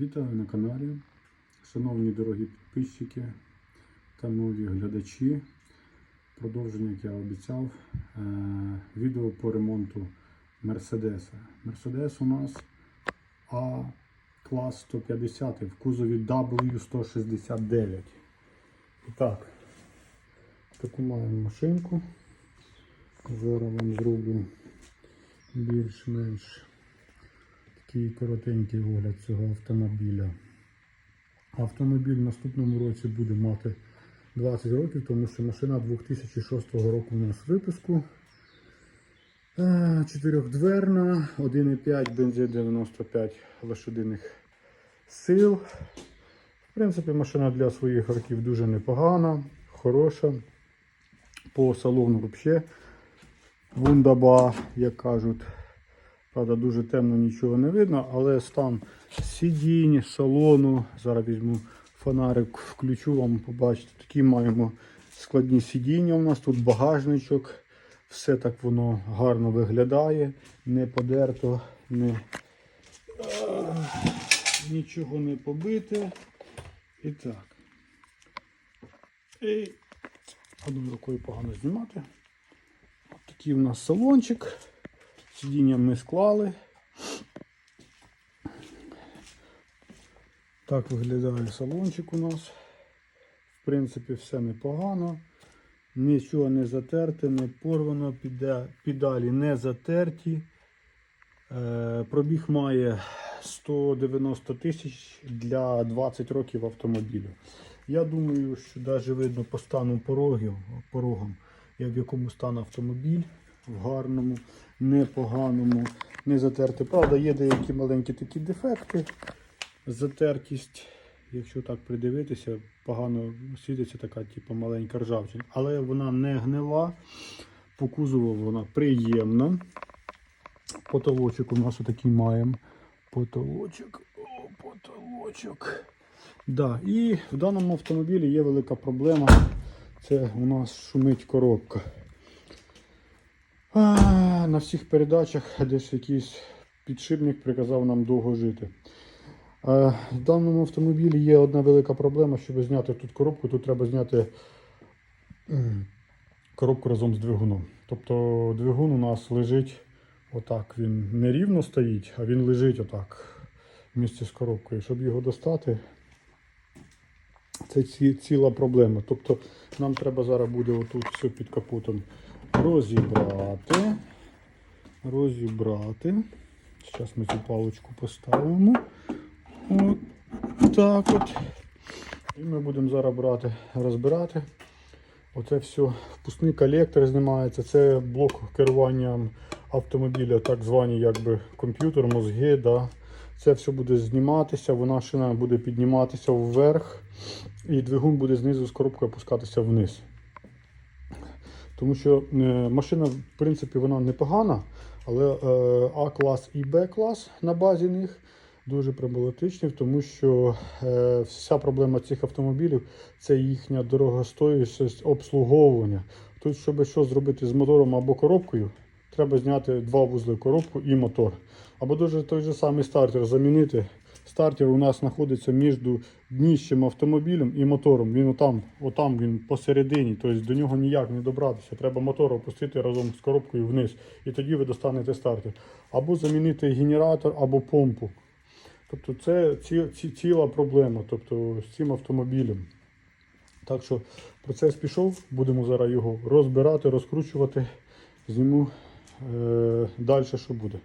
Вітаю на каналі, шановні дорогі підписчики та нові глядачі. Продовження, як я обіцяв, е, відео по ремонту Мерседеса. Мерседес у нас А клас 150 в кузові W169. І так, таку маємо машинку. Зараз вам зроблю більш-менш такий коротенький огляд цього автомобіля. Автомобіль в наступному році буде мати 20 років, тому що машина 2006 року у нас випуску. Е, Чотирьохдверна, 1,5 бензин 95 лошадиних сил. В принципі, машина для своїх років дуже непогана, хороша. По салону взагалі вундаба, як кажуть. Правда, дуже темно нічого не видно, але стан сидінь, салону. Зараз візьму фонарик, включу вам, побачите. Такі маємо складні сидіння. У нас тут багажничок. Все так воно гарно виглядає, не подерто, не, нічого не побите. І так. І одною рукою погано знімати. От такий у нас салончик. Сидіння ми склали. Так виглядає салончик у нас. В принципі, все непогано. Нічого не затерте, не порвано, педалі не затерті. Е, Пробіг має 190 тисяч для 20 років автомобілю. Я думаю, що навіть видно по стану порогів, порогам, як в якому стан автомобіль, в гарному, непоганому, не затерти. Правда, є деякі маленькі такі дефекти. Затертість, якщо так придивитися, погано світиться така, типу, маленька ржавчина. Але вона не гнила. По кузову вона приємна. Потолочок у нас отакий маємо. Потолочок. О, потолочок. Да, і в даному автомобілі є велика проблема. Це у нас шумить коробка. На всіх передачах десь якийсь підшипник приказав нам довго жити. В даному автомобілі є одна велика проблема, щоб зняти тут коробку, тут треба зняти коробку разом з двигуном. Тобто двигун у нас лежить отак, він не рівно стоїть, а він лежить отак в місці з коробкою. Щоб його достати, це ці, ціла проблема. Тобто нам треба зараз буде отут все під капотом розібрати. Розібрати. Зараз ми цю паличку поставимо. От так от. І ми будемо зараз брати, розбирати. Оце все. Впускний колектор знімається. Це блок керування автомобіля, так звані якби комп'ютер, мозги. Да. Це все буде зніматися, вона шина буде підніматися вверх, і двигун буде знизу з коробкою опускатися вниз. Тому що е, машина, в принципі, вона непогана, але е, А-клас і Б-клас на базі них дуже проблематичні, тому що е, вся проблема цих автомобілів це їхня дорогостоїсть обслуговування. Тут, щоб що зробити з мотором або коробкою, треба зняти два вузли коробку і мотор. Або дуже той же самий стартер замінити. Стартер у нас знаходиться між дніщем автомобілем і мотором. Він отам, отам він посередині, тобто до нього ніяк не добратися. Треба мотор опустити разом з коробкою вниз. І тоді ви достанете стартер. Або замінити генератор, або помпу. Тобто це ці, ці, ціла проблема тобто, з цим автомобілем. Так що процес пішов, будемо зараз його розбирати, розкручувати, зніму е, далі, що буде.